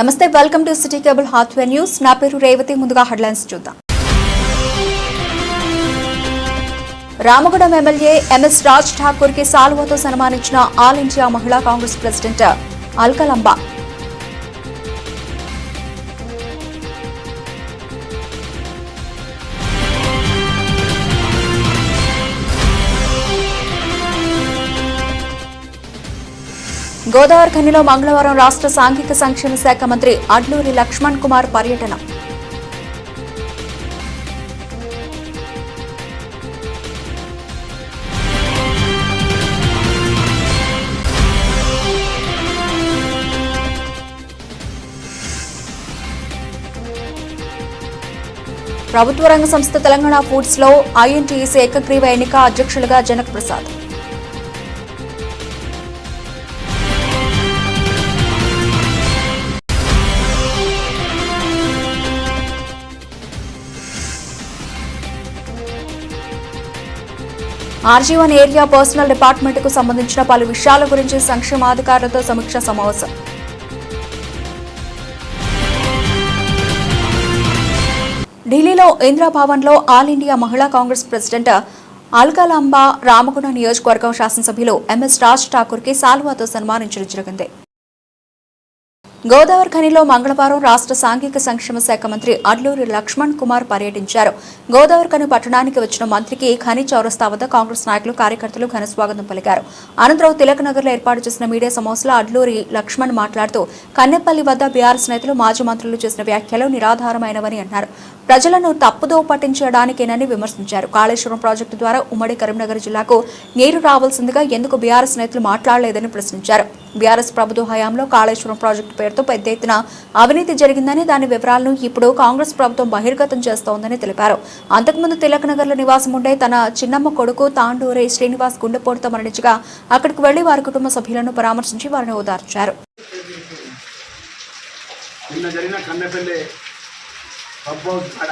నమస్తే welcome to city cable Hathway news నా పేరు రేవతి ముందుగా హెడ్లైన్స్ చూద్దాం. రామగూడెం ఎమ్మెల్యే ఎంఎస్ రాజ్ ఠాకూర్కి సాల్వాతో సన్మానించిన all India Mahila Congress president Alka Lamba. Godavari ఖనిలో మంగళవారం రాష్ట్ర సాంఘిక సంక్షేమ శాఖ మంత్రి అడ్లూరి లక్ష్మణ్ కుమార్ పర్యటన. ప్రభుత్వ రంగ సంస్థ తెలంగాణ ఫుడ్స్లో ఐఎన్టీసీ ఏకగ్రీవ ఎన్నిక అధ్యక్షులుగా Janak Prasad RG one area personnel డిపార్ట్మెంట్కు సంబంధించిన పలు విషయాల గురించి సంక్షేమాధికారులతో సమీక్ష సమావేశం. ఢిల్లీలో ఇందిరా భవన్లో all India Mahila Congress president అల్కలాంబ రామగుణ నియోజకవర్గం శాసనసభ్యులు ఎంఎస్ రాజ్ ఠాకూర్కి సాల్వాతో సన్మానించడం జరిగింది. గోదావరి ఖనిలో మంగళవారం రాష్ట్ర సాంఘిక సంక్షేమ శాఖ మంత్రి అడ్లూరి లక్ష్మణ్ కుమార్ పర్యటించారు. గోదావరి ఖని పట్టణానికి వచ్చిన మంత్రికి ఖని చౌరస్తా వద్ద కాంగ్రెస్ నాయకులు కార్యకర్తలు ఘన స్వాగతం పలికారు. అనంతరం తిలక్ నగర్లో ఏర్పాటు చేసిన మీడియా సమావేశంలో అడ్లూరి లక్ష్మణ్ మాట్లాడుతూ కన్నెపల్లి వద్ద బీఆర్ఎస్ నేతలు మాజీ మంత్రులు చేసిన వ్యాఖ్యలు నిరాధారమైనవని అన్నారు. ప్రజలను తప్పుదో పట్టించడానికేనని విమర్శించారు. కాళేశ్వరం ప్రాజెక్టు ద్వారా ఉమ్మడి కరీంనగర్ జిల్లాకు నీరు రావాల్సిందిగా ఎందుకు బీఆర్ఎస్ నేతలు మాట్లాడలేదని ప్రశ్నించారు. బీఆర్ఎస్ ప్రభుత్వ హయాంలో కాళేశ్వరం ప్రాజెక్టు పేరుతో పెద్ద ఎత్తున అవినీతి జరిగిందని దాని వివరాలను ఇప్పుడు కాంగ్రెస్ ప్రభుత్వం బహిర్గతం చేస్తోందని తెలిపారు. అంతకుముందు తిలక్ నగర్లో నివాసం ఉండే తన చిన్నమ్మ కొడుకు తాండూరే శ్రీనివాస్ గుండెపోటుతో మరణించగా అక్కడికి వెళ్ళి వారి కుటుంబ సభ్యులను పరామర్శించి వారిని ఓదార్చారు. నిన్న జరిగిన కన్నెపల్లి పబ్ హౌస్ కాడ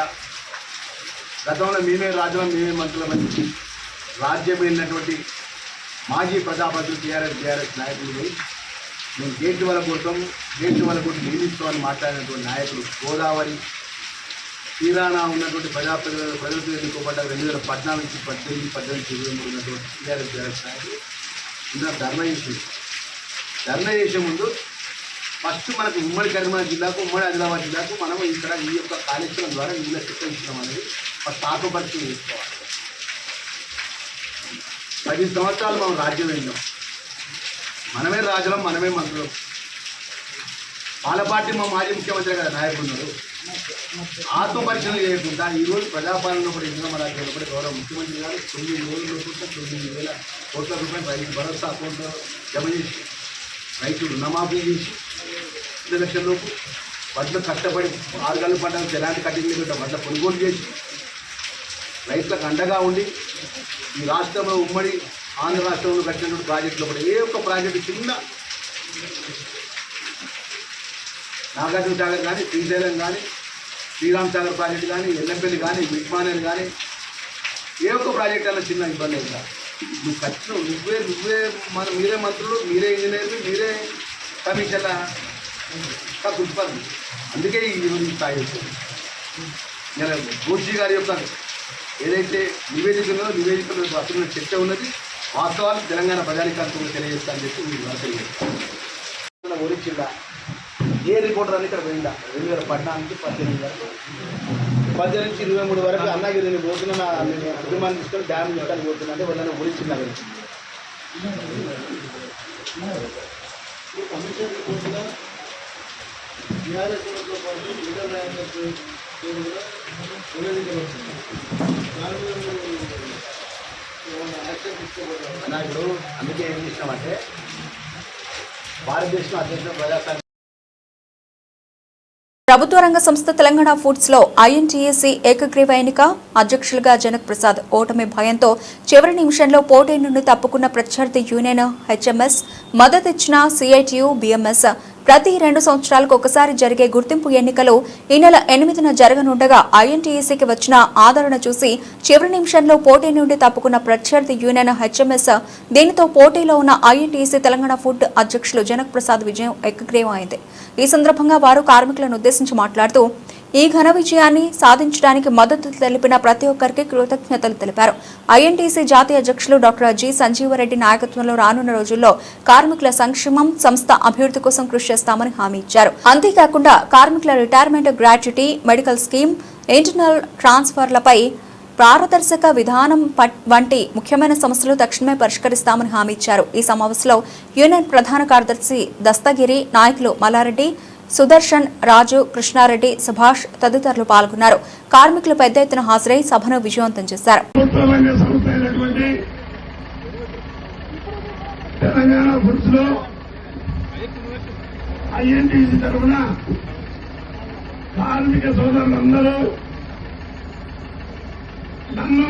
గతంలో మేమే రాజులం మేమే మంత్రులమని రాజ్యం వెళ్ళినటువంటి మాజీ ప్రజాపతులు టీఆర్ఎస్ టీఆర్ఎస్ నాయకులు మేము గేట్ వాళ్ళ కోసం గేట్ వల్ల కొట్టి నియమిస్తామని మాట్లాడినటువంటి నాయకులు గోదావరి. తీరాన ఉన్నటువంటి ప్రజాప్రతినిధులు ప్రజలతో ఎన్నుకోబడ్డ రెండు వేల పద్నాలుగు నుంచి పద్దెనిమిది పద్దెనిమిది ఇరవై మూడు ఉన్నటువంటి టీఆర్ఎస్ టీఆర్ఎస్ నాయకులు నిన్న ధర్నా చేసింది ధర్నా చేసే ముందు ఫస్ట్ మనకు ఉమ్మడి కరీంనగర్ జిల్లాకు ఉమ్మడి ఆదిలాబాద్ జిల్లాకు మనం ఇక్కడ ఈ యొక్క కాళేశ్వరం ద్వారా నీళ్ళ చిత్రించడం అనేది ఫస్ట్ ఆకుపరిచయం చేసుకోవాలి. పది సంవత్సరాలు మనం రాజ్యం వెళ్ళాం మనమే రాజులం మనమే మంత్రులం. వాళ్ళ పార్టీ మా మాజీ ముఖ్యమంత్రి కదా నాయకున్నారు ఉన్నారు. ఆత్మపరిశీలన చేయకుండా ఈరోజు ప్రజాపాలన కూడా ఇంద్రమ రాజ్యంలో కూడా గౌరవ ముఖ్యమంత్రి గారు తొమ్మిది రోజులు కూడా తొమ్మిది వేల కోట్ల రూపాయలు రైతు భరోసా అకౌంట్లో జమ చేసి రైతు రుణమాఫీ చేసి రెండు లక్షల లోపు వడ్లు కష్టపడి ఆరు గంటల పంటలకు ఎలాంటి కట్టింగ్ లేకుండా వడ్ల కొనుగోలు చేసి రైతులకు అండగా ఉండి ఈ రాష్ట్రంలో ఉమ్మడి ఆంధ్ర రాష్ట్రంలో కట్టినటువంటి ప్రాజెక్టులో కూడా ఏ ఒక్క ప్రాజెక్టు చిన్న నాగార్జున సాగర్ కానీ శ్రీశైలం కానీ శ్రీరామ్ సాగర్ ప్రాజెక్ట్ కానీ ఎల్లంపల్లి కానీ మిట్మానేర్ కానీ ఏ ఒక్క ప్రాజెక్ట్ అలా చిన్న ఇబ్బంది అయిందా నువ్వు ఖర్చు నువ్వే నువ్వే మన మీరే మంత్రులు మీరే ఇంజనీర్లు మీరే కమిషన్ల ప్రిన్సిపల్ అందుకే ఈ రోజు స్థాయి వచ్చింది. నేను జోషి గారి యొక్క ఏదైతే నివేదిక ఉన్నదో నివేదికలో అసలు చర్చ ఉన్నది వాస్తవాలు తెలంగాణ ప్రజానికాంతంలో తెలియజేస్తానని చెప్పి మీరు ద్వారా తెలియజేస్తాను ఓడించిందా ఏ రిపోర్టర్ అని ఇక్కడ పోయిందా? రెండు వేల పద్నాలుగు పద్దెనిమిది వరకు. పద్దెనిమిది నుంచి ఇరవై మూడు వరకు అన్నగిరి నేను పోతున్నా నేను కుటుంబాన్ని తీసుకొని డ్యామ్ తీసుకొని పోతున్నా అంటే వాళ్ళని ఓడించిందా అన్న ఇప్పుడు అందుకే ఏం చేసినామంటే భారతదేశం అత్యంత ప్రజాస్వామ్య ప్రభుత్వ రంగ సంస్థ తెలంగాణ ఫుడ్స్లో ఐఎన్టీఏసీ ఏకగ్రీవ ఎన్నిక. అధ్యక్షులుగా జనక్ ప్రసాద్ ఓటమి భయంతో చివరి నిమిషంలో పోటీ నుండి తప్పుకున్న ప్రత్యర్థి యూనియన్ హెచ్ఎంఎస్. మద్దతిచ్చిన సిఐటియు బిఎంఎస్. ప్రతి రెండు సంవత్సరాలకు ఒకసారి జరిగే గుర్తింపు ఎన్నికలు ఈ నెల ఎనిమిదిన జరగనుండగా ఐఎన్టీఈసీకి వచ్చిన ఆదరణ చూసి చివరి నిమిషంలో పోటీ నుండి తప్పుకున్న ప్రత్యర్థి యూనియన్ హెచ్ఎంఎస్ దీనితో పోటీలో ఉన్న ఐఎన్టీఈసీ తెలంగాణ ఫుడ్ అధ్యక్షులు జనక్ ప్రసాద్ విజయం ఏకగ్రీవం అయింది ఈ సందర్భంగా వారు కార్మికులను ఉద్దేశించి మాట్లాడుతూ ఈ ఘన విజయాన్ని సాధించడానికి మద్దతు తెలిపిన ప్రతి ఒక్కరికి కృతజ్ఞతలు తెలిపారు. ఐఎన్టీసీ జాతీయ అధ్యక్షులు డాక్టర్ జి సంజీవరెడ్డి నాయకత్వంలో రానున్న రోజుల్లో కార్మికుల సంక్షేమం సంస్థ అభివృద్ధి కోసం కృషి చేస్తామని హామీ ఇచ్చారు. అంతేకాకుండా కార్మికుల retirement gratuity medical scheme internal ట్రాన్స్ఫర్లపై పారదర్శక విధానం పట్- వంటి ముఖ్యమైన సమస్యలు తక్షణమే పరిష్కరిస్తామని హామీ ఇచ్చారు. ఈ సమావేశంలో యూనియన్ ప్రధాన కార్యదర్శి దస్తగిరి నాయకులు మల్లారెడ్డి సుదర్శన్ రాజు కృష్ణారెడ్డి సుభాష్ తదితరులు పాల్గొన్నారు. కార్మికులు పెద్ద ఎత్తున హాజరై సభను విజయవంతం చేశారు. కార్మిక సోదరులందరూ నన్ను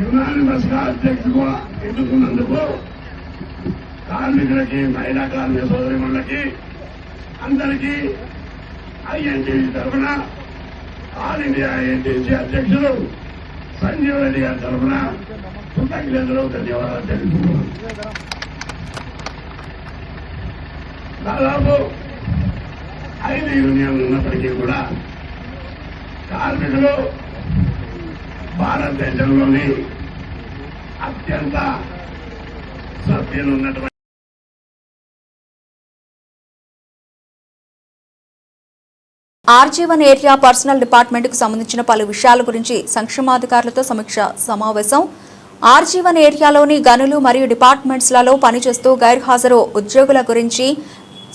యునానిమస్గా అధ్యక్షుడుగా ఎన్నుకున్నందుకు కార్మికులకి మహిళా కార్మిక సోదరిమణులకి అందరికీ ఐఎన్టీసీ తరఫున ఆల్ ఇండియా ఐఎన్టీసీ అధ్యక్షులు సంజీవ్ రెడ్డి గారి తరఫున కృతజ్ఞతలు ధన్యవాదాలు తెలుపుతున్నాను. దాదాపు ఐదు యూనియన్లు ఉన్నప్పటికీ కూడా కార్మికులు భారతదేశంలోని అత్యంత సభ్యులు ఉన్నటువంటి ఆర్జీవన్ ఏరియా పర్సనల్ డిపార్ట్మెంట్కు సంబంధించిన పలు విషయాల గురించి సంక్షేమాధికారులతో సమీక్ష సమావేశం. ఆర్జీవన్ ఏరియాలోని గనులు మరియు డిపార్ట్మెంట్స్లలో పనిచేస్తూ గైర్హాజరు ఉద్యోగుల గురించి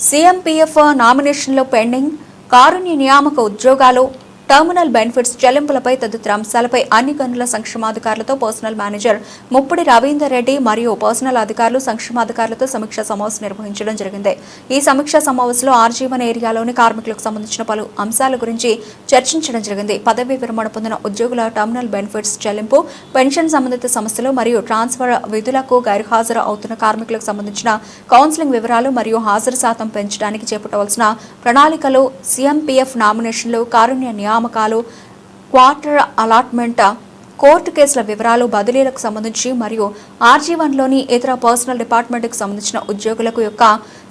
సీఎంపీఎఫ్ నామినేషన్లో పెండింగ్ కారుణ్య నియామక ఉద్యోగాలు టర్మినల్ బెనిఫిట్స్ చెల్లింపులపై తదితర అంశాలపై అన్ని గనుల సంక్షేమాధికారులతో పర్సనల్ మేనేజర్ ముప్పుడి రవీందర్ రెడ్డి మరియు పర్సనల్ అధికారులు సంక్షేమాధికారులతో సమీక్ష సమావేశం నిర్వహించడం జరిగింది. ఈ సమీక్షా సమావేశంలో ఆర్జీవన్ ఏరియాలోని కార్మికులకు సంబంధించిన పలు అంశాల గురించి చర్చించడం జరిగింది. పదవి విరమణ పొందిన ఉద్యోగుల టర్మినల్ బెనిఫిట్స్ చెల్లింపు పెన్షన్ సంబంధిత సమస్యలు మరియు ట్రాన్స్ఫర్ విధులకు గైర్హాజరు అవుతున్న కార్మికులకు సంబంధించిన కౌన్సిలింగ్ వివరాలు మరియు హాజరు శాతం పెంచడానికి చేపట్టవలసిన ప్రణాళికలు సీఎంపీఎఫ్ నామినేషన్లు కారుణ్య నియామకాలు క్వార్టర్ అలాట్మెంట్ కోర్టు కేసుల వివరాలు బదిలీలకు సంబంధించి మరియు ఆర్జీవన్లోని ఇతర పర్సనల్ డిపార్ట్మెంట్కు సంబంధించిన ఉద్యోగులకు యొక్క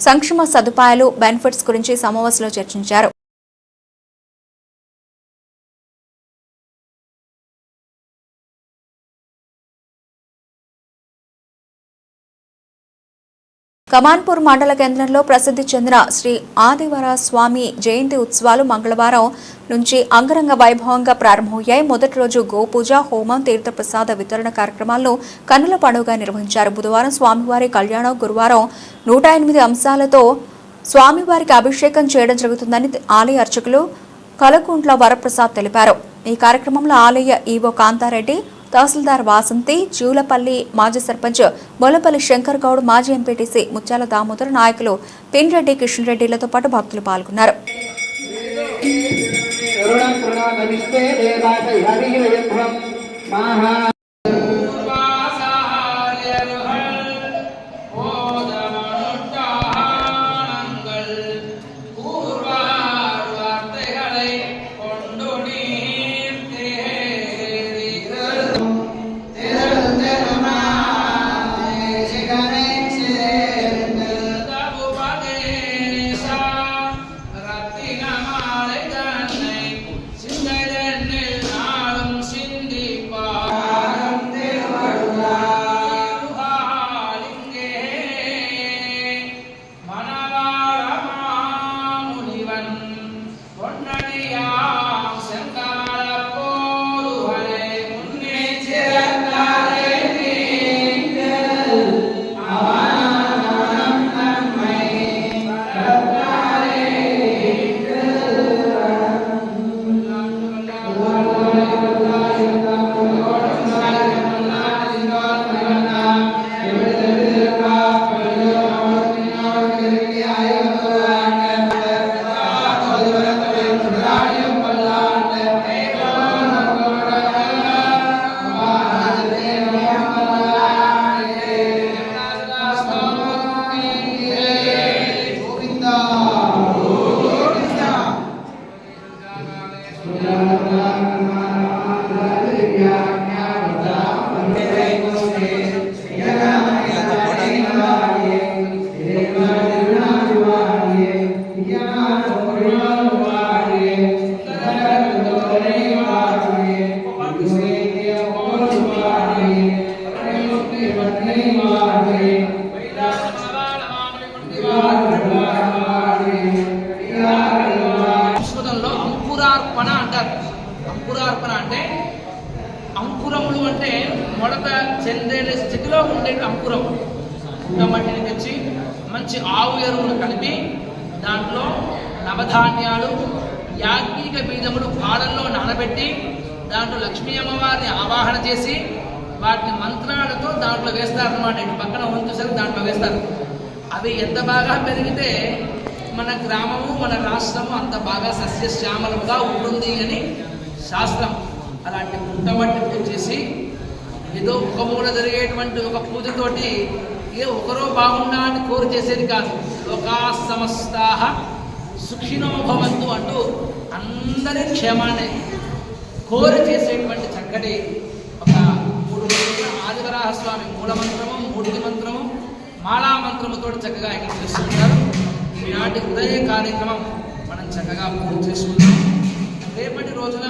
సంక్షేమ సదుపాయాలు బెనిఫిట్స్ గురించి సమావేశంలో చర్చించారు. కమాన్పూర్ మండల కేంద్రంలో ప్రసిద్ధి చెందిన శ్రీ ఆదివర స్వామి జయంతి ఉత్సవాలు మంగళవారం నుంచి అంగరంగ వైభవంగా ప్రారంభమయ్యాయి. మొదటి రోజు గోపూజ హోమం తీర్థప్రసాద వితరణ కార్యక్రమాలను కన్నుల పండుగ నిర్వహించారు. బుధవారం స్వామివారి కళ్యాణం గురువారం నూట ఎనిమిది అంశాలతో స్వామివారికి అభిషేకం చేయడం జరుగుతుందని ఆలయ అర్చకులు కలకుంట్ల వరప్రసాద్ తెలిపారు. ఈ కార్యక్రమంలో ఆలయ ఈవో కాంతారెడ్డి తహసీల్దార్ వాసంతి జూలపల్లి మాజీ సర్పంచ్ బొలపల్లి శంకర్ గౌడ్ మాజీ ఎంపీటీసీ ముత్యాల దామోదర్ నాయకులు పిన్రెడ్డి కిషన్ రెడ్డిలతో పాటు భక్తులు పాల్గొన్నారు. లక్ష్మీ అమ్మవారిని ఆవాహన చేసి వాటిని మంత్రాలతో దాంట్లో వేస్తారనమాట ఇటు పక్కన ఉంచేసరికి దాంట్లో వేస్తారు. అవి ఎంత బాగా పెరిగితే మన గ్రామము మన రాష్ట్రము అంత బాగా సస్యశ్యామలముగా ఉంటుంది అని శాస్త్రం అలాంటి పుట్టమట్టి పూజ చేసి ఏదో ఒక మూల జరిగేటువంటి ఒక పూజతోటి ఏ ఒకరో బాగుండా అని కోరి చేసేది కాదు. లోకా సమస్తాహ సుఖినో భవంతు అంటూ అందరి క్షేమాన్ని కోరి చేసేటువంటి చక్కటి ఒక మూడు రోజుల ఆదివరాహ స్వామి మూలమంత్రము మూర్తి మంత్రము మాలా మంత్రముతో చక్కగా ఇక్కడ చేస్తుంటారు. ఈనాటి ఉదయ కార్యక్రమం మనం చక్కగా పూర్తి చేసుకుంటాం రేపటి రోజున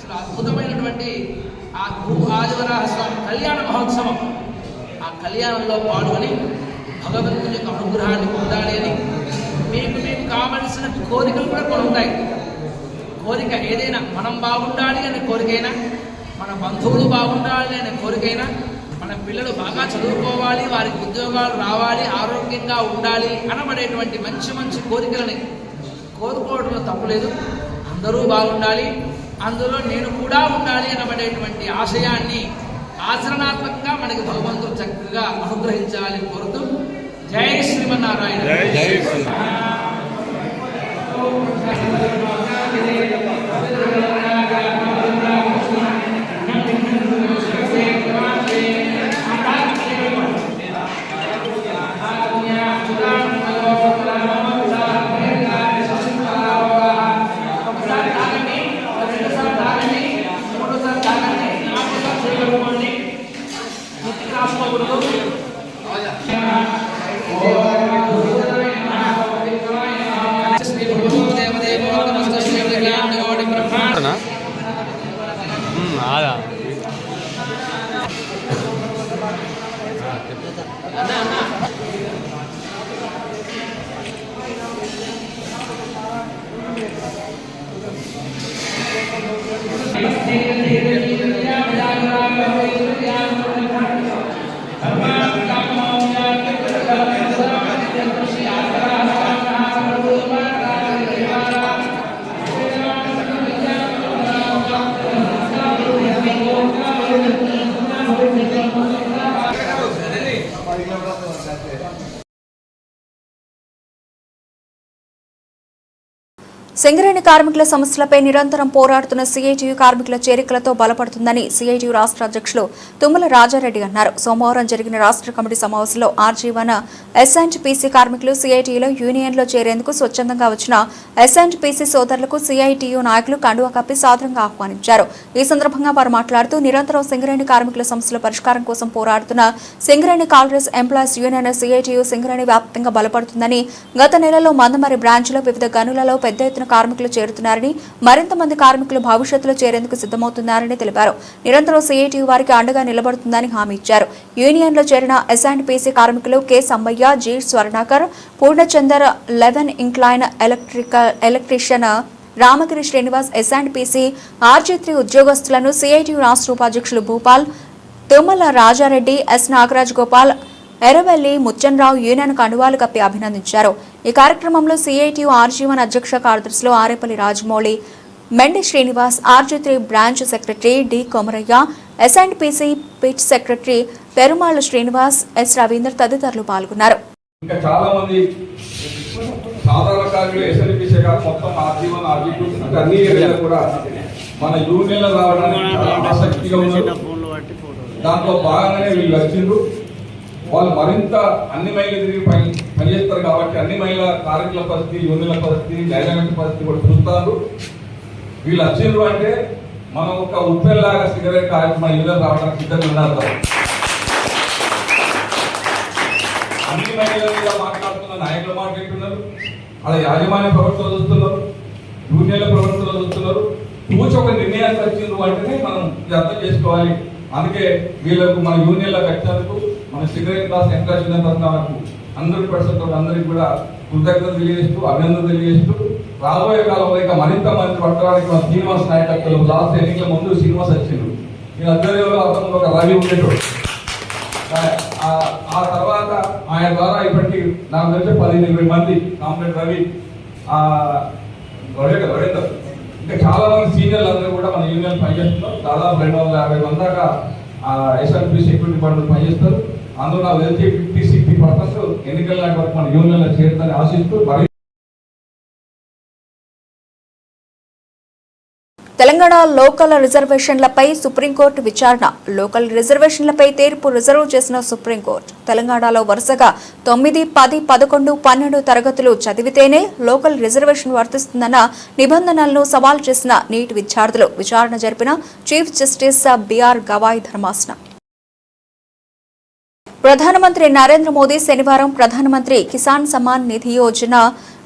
చాలా అద్భుతమైనటువంటి ఆ గురు ఆదివరాహ స్వామి కళ్యాణ మహోత్సవం ఆ కళ్యాణంలో పాల్గొని భగవంతుని యొక్క అనుగ్రహాన్ని పొందాలి అని మీకు మీకు కావలసిన కోరికలు కూడా కొన్ని ఉంటాయి. కోరిక ఏదైనా మనం బాగుండాలి అనే కోరికైనా మన బంధువులు బాగుండాలి అనే కోరికైనా మన పిల్లలు బాగా చదువుకోవాలి వారికి ఉద్యోగాలు రావాలి ఆరోగ్యంగా ఉండాలి అనబడేటువంటి మంచి మంచి కోరికలని కోరుకోవడంలో తప్పులేదు. అందరూ బాగుండాలి అందులో నేను కూడా ఉండాలి అనబడేటువంటి ఆశయాన్ని ఆచరణాత్మకంగా మనకి భగవంతుడు చక్కగా అనుగ్రహించాలని కోరుతూ జై శ్రీమన్నారాయణ. అనా Thank you. సింగరేణి కార్మికుల సమస్యలపై నిరంతరం పోరాడుతున్న సీఐటియు కార్మికుల చేరికలతో బలపడుతుందని సీఐటియు రాష్ట్ర అధ్యక్షులు తుమ్మల రాజారెడ్డి అన్నారు. సోమవారం జరిగిన రాష్ట్ర కమిటీ సమావేశంలో ఆర్జీవన ఎస్ఎండ్ పీసీ కార్మికులు సిఐటియులో యూనియన్లో చేరేందుకు స్వచ్ఛందంగా వచ్చిన ఎస్ఎండ్ పీసీ సోదరులకు సీఐటియు నాయకులు కండువా కప్పి సాదరంగా ఆహ్వానించారు. ఈ సందర్భంగా వారు మాట్లాడుతూ నిరంతరం సింగరేణి కార్మికుల సమస్యల పరిష్కారం కోసం పోరాడుతున్న Singareni Congress employees union CITU Singareni వ్యాప్తంగా బలపడుతుందని గత నెలలో మందమరి బ్రాంచ్లో వివిధ గనులలో పెద్ద ఎత్తున కార్మికులు చేరుతున్నారని మరింత మంది కార్మికులు భవిష్యత్తులో చేరేందుకు సిద్ధమవుతున్నారని తెలిపారు. నిరంతరం సిఐటియు వారికి అండగా నిలబడుతుందని హామీ ఇచ్చారు. యూనియన్లో చేరిన ఎస్ఆండ్పీసీ కార్మికులు K. Sambaiah G. Swarnakar Purnachander eleven incline electrical electrician Ramagiri Srinivas S and PC RG three ఉద్యోగస్తులను CITU రాష్ట్ర ఉపాధ్యక్షులు భూపాల్ తుమ్మల రాజారెడ్డి ఎస్. నాగరాజ్ గోపాల్ ఎర్రవెల్లి ముచ్చన్రావు యూనియన్ కండువాలు కప్పి అభినందించారు. ఈ కార్యక్రమంలో సిఐటియు ఆర్జీవన్ అధ్యక్ష కార్యదర్శులు Arepalli Rajamouli Mendi Srinivas RG three branch secretary D Komaraiah S and PC pit secretary Perumalla Srinivas S Ravinder తదితరులు పాల్గొన్నారు. ఇంకా చాలా మంది సాధారణ కార్మికులు ఎస్ఎన్పిసి కాదు మొత్తం ఆర్జీవన్ ఆర్జీటూ ఇంకా అన్ని ఏరియాలో కూడా మన యూనియన్లో రావడానికి చాలా ఆసక్తిగా ఉన్నారు. దాంట్లో భాగంగానే వీళ్ళు వచ్చిండ్రు. వాళ్ళు మరింత అన్ని మైళ్ళు తిరిగి పని పనిచేస్తారు కాబట్టి అన్ని మహిళల కార్మికుల పరిస్థితి యూనియన్ల పరిస్థితి డైనామిక్ పరిస్థితి కూడా చూస్తారు. వీళ్ళు వచ్చిండ్రు అంటే మనం ఒక ఉప్పెల్లాగా సిగరెట్ కార్యక్రమం ఇల్లు రావడానికి సిద్ధంగా ఉండాలి అన్ని మహిళల మీద మాట్లాడుతున్న నాయకులు మాట్లాడుతున్నారు అలా యాజమాన్య ప్రభుత్వం చూస్తున్నారు. యూనియన్ల ప్రభుత్వం చూస్తున్నారు. కూర్చొని ఒక నిర్ణయానికి వచ్చిండ్రు అంటేనే మనం అర్థం చేసుకోవాలి. అందుకే వీళ్ళకు మన యూనియన్లకు వచ్చినందుకు మన సిగరెట్ క్లాస్ ఎంకరేజ్ తరఫునకు హండ్రెడ్ పర్సెంట్ అందరికి కూడా కృతజ్ఞత తెలియజేస్తూ అభినందన తెలియజేస్తూ రాబోయే కాలంలో ఇంకా మరింత మంది పట్టడానికి మన శ్రీనివాస్ నాయకత్వం లాస్ట్ ఎన్నికల ముందు శ్రీనివాస్ వచ్చిండు. ఈ అధ్వర్యంలో అతను ఒక రవి ఉండేటోడు. ఆ- తర్వాత ఆయన ద్వారా ఇప్పటికి నాకు తెలిసి పదిహేను ఇరవై మంది కాంప్లెట్ రవి ఆ, రవి రవీందర్. ఇంకా చాలా మంది సీనియర్లు అందరూ కూడా మన యూనియన్ పనిచేస్తున్నారు. దాదాపు రెండు వందల యాభై మంది దాకా ఎస్ఎల్పి సెక్యూరిటీ పనులు పనిచేస్తారు. అందులో నాకు తెలిసి ఫిఫ్టీ సిక్స్టీ పర్సెంట్ ఎన్నికల వరకు మన యూనియన్లో చేరుతారని ఆశిస్తూ తెలంగాణ లోకల్ రిజర్వేషన్లపై సుప్రీంకోర్టు విచారణ. లోకల్ రిజర్వేషన్లపై తీర్పు రిజర్వ్ చేసిన సుప్రీంకోర్టు. తెలంగాణలో వరుసగా తొమ్మిది పది పదకొండు పన్నెండు తరగతులు చదివితేనే లోకల్ రిజర్వేషన్ వర్తిస్తుందన్న నిబంధనలను సవాల్ చేసిన నీట్ విద్యార్థులు. విచారణ జరిపిన చీఫ్ జస్టిస్ బిఆర్ గవాయ్ ధర్మాసనం. ప్రధానమంత్రి నరేంద్ర మోదీ శనివారం ప్రధానమంత్రి కిసాన్ సమ్మాన్ నిధి యోజన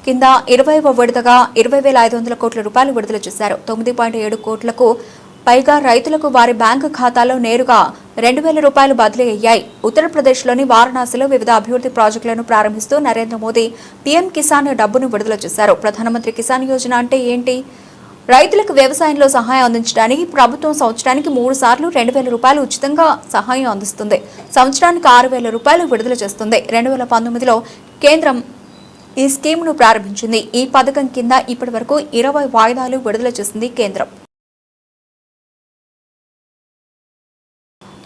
కింద ఇరవైవ విడతగా ఇరవై వేల ఐదు వందల కోట్ల రూపాయలు విడుదల చేశారు. తొమ్మిది పాయింట్ ఏడు కోట్లకు పైగా రైతులకు వారి బ్యాంకు ఖాతాలో నేరుగా రెండు వేల రూపాయలు బదిలీ అయ్యాయి. ఉత్తరప్రదేశ్లోని వారణాసిలో వివిధ అభివృద్ధి ప్రాజెక్టులను ప్రారంభిస్తూ నరేంద్ర మోదీ పీఎం కిసాన్ డబ్బును విడుదల చేశారు. ప్రధానమంత్రి కిసాన్ యోజన అంటే ఏంటి? రైతులకు వ్యవసాయంలో సహాయం అందించడానికి ప్రభుత్వం సంవత్సరానికి మూడు సార్లు రెండు వేల రూపాయలు ఉచితంగా సహాయం అందిస్తుంది. సంవత్సరానికి ఆరు వేల రూపాయలు విడుదల చేస్తుంది. రెండు వేల పంతొమ్మిదిలో కేంద్రం ఈ స్కీమ్ను ప్రారంభించింది. ఈ పథకం కింద ఇప్పటి వరకు ఇరవై వాయిదాలు విడుదల చేసింది కేంద్రం.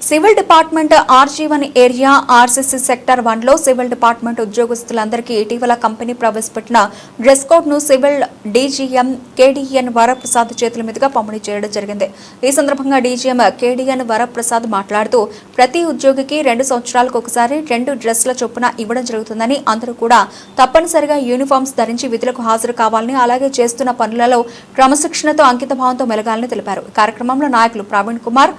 Civil department RG one area RCC sector వన్లో సివిల్ డిపార్ట్మెంట్ ఉద్యోగస్తులందరికీ ఇటీవల కంపెనీ ప్రవేశపెట్టిన డ్రెస్ కోడ్ను సివిల్ డీజీఎం కేడీఎన్ వరప్రసాద్ చేతుల మీదుగా పంపిణీ చేయడం జరిగింది. ఈ సందర్భంగా డీజీఎం కేడీఎన్ వరప్రసాద్ మాట్లాడుతూ ప్రతి ఉద్యోగికి రెండు సంవత్సరాలకు ఒకసారి రెండు డ్రెస్ల చొప్పున ఇవ్వడం జరుగుతుందని అందరూ కూడా తప్పనిసరిగా యూనిఫామ్స్ ధరించి విధులకు హాజరు కావాలని అలాగే చేస్తున్న పనులలో క్రమశిక్షణతో అంకితభావంతో మెలగాలని తెలిపారు. కార్యక్రమంలో నాయకులు Praveen Kumar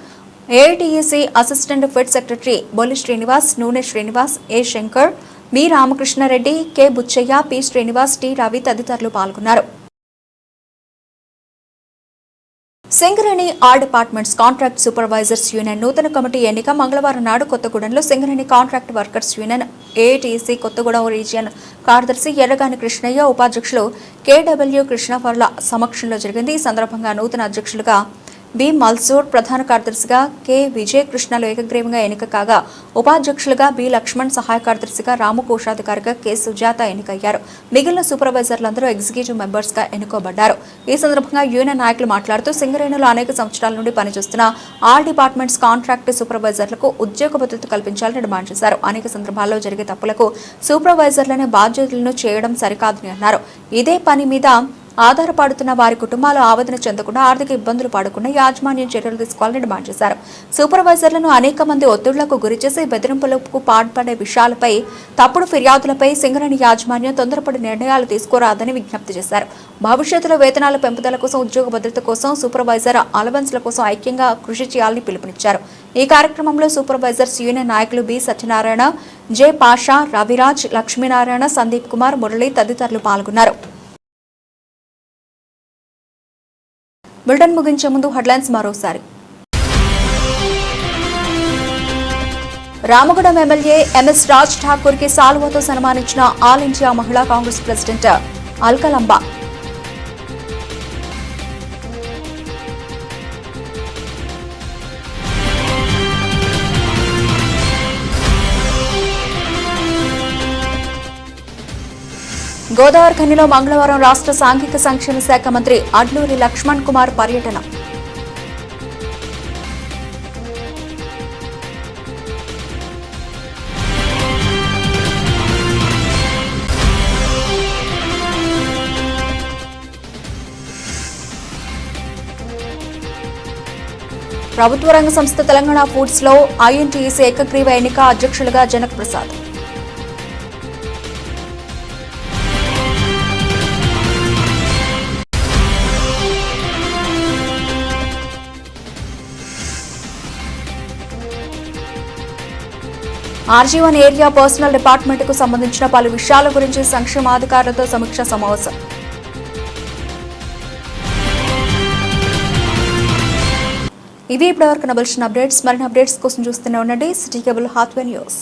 AITEC assistant pit secretary Bolli Srinivas Nune Srinivas A Shankar B Ramakrishna Reddy K Buchaiah P Srinivas T Ravi తదితరులు పాల్గొన్నారు. Singareni all departments contract supervisors union నూతన కమిటీ ఎన్నిక మంగళవారం నాడు కొత్తగూడెంలో Singareni contract workers union AITC Kothagudem region కార్యదర్శి ఎర్రగాని కృష్ణయ్య ఉపాధ్యక్షులు కేడబ్ల్యూ కృష్ణఫర్ల సమక్షంలో జరిగింది. ఈ సందర్భంగా నూతన అధ్యక్షులుగా బి. మల్సూర్ ప్రధాన కార్యదర్శిగా కె. విజయకృష్ణలు ఏకగ్రీవంగా ఎన్నిక కాగా ఉపాధ్యక్షులుగా బి. లక్ష్మణ్ సహాయ కార్యదర్శిగా రాము కోశాధికారిగా కె. సుజాత ఎన్నికయ్యారు. మిగిలిన సూపర్వైజర్లందరూ ఎగ్జిక్యూటివ్ మెంబర్స్గా ఎన్నుకోబడ్డారు. ఈ సందర్భంగా యూనియన్ నాయకులు మాట్లాడుతూ సింగరేణిలో అనేక సంవత్సరాల నుండి పనిచేస్తున్న ఆల్ డిపార్ట్మెంట్స్ కాంట్రాక్ట్ సూపర్వైజర్లకు ఉద్యోగ భద్రత కల్పించాలని డిమాండ్ చేశారు. అనేక సందర్భాల్లో జరిగే తప్పులకు సూపర్వైజర్లనే బాధ్యతలను చేయడం సరికాదని అన్నారు. ఇదే పని మీద ఆధారపడుతున్న వారి కుటుంబాలు ఆవేదన చెందకుండా ఆర్థిక ఇబ్బందులు పడకుండా యాజమాన్యం చర్యలు తీసుకోవాలని డిమాండ్ చేశారు. సూపర్వైజర్లను అనేక మంది ఒత్తిళ్ళకు గురిచేసి బెదిరింపులకు పాల్పడే విషయాలపై తప్పుడు ఫిర్యాదులపై సింగరేణి యాజమాన్యం తొందరపడి నిర్ణయాలు తీసుకోరాదని విజ్ఞప్తి చేశారు. భవిష్యత్తులో వేతనాల పెంపుదల కోసం ఉద్యోగ భద్రత కోసం సూపర్వైజర్ అలవెన్స్ల కోసం ఐక్యంగా కృషి చేయాలని పిలుపునిచ్చారు. ఈ కార్యక్రమంలో సూపర్వైజర్స్ యూనియన్ నాయకులు బి సత్యనారాయణ జె పాషా రవిరాజ్ లక్ష్మీనారాయణ సందీప్ కుమార్ మురళి తదితరులు పాల్గొన్నారు. బులెటిన్ ముగించే ముందు హెడ్లైన్స్ మరోసారి. రామగూడెం ఎమ్మెల్యే ఎంఎస్ రాజ్ ఠాకూర్కి సాల్వతో సన్మానించిన all India Mahila Congress president Alka Lamba. Godavari ఖనిలో మంగళవారం రాష్ట్ర సాంఘిక సంక్షేమ శాఖ మంత్రి అడ్లూరి లక్ష్మణ్ కుమార్ పర్యటన. ప్రభుత్వ రంగ సంస్థ తెలంగాణ ఫుడ్స్లో ఐఎన్టీసీ ఏకగ్రీవ ఎన్నిక అధ్యక్షులుగా Janak Prasad. RG one area personnel డిపార్ట్మెంట్కు సంబంధించిన పలు విషయాల గురించి సంక్షేమాధికారులతో సమీక్ష సమావేశం. ఇవి ఇప్పటివరకు నవలసిన అప్డేట్స్. మరిన్ని అప్డేట్స్ కోసం చూస్తూనే ఉండండి. City cable Hathway news.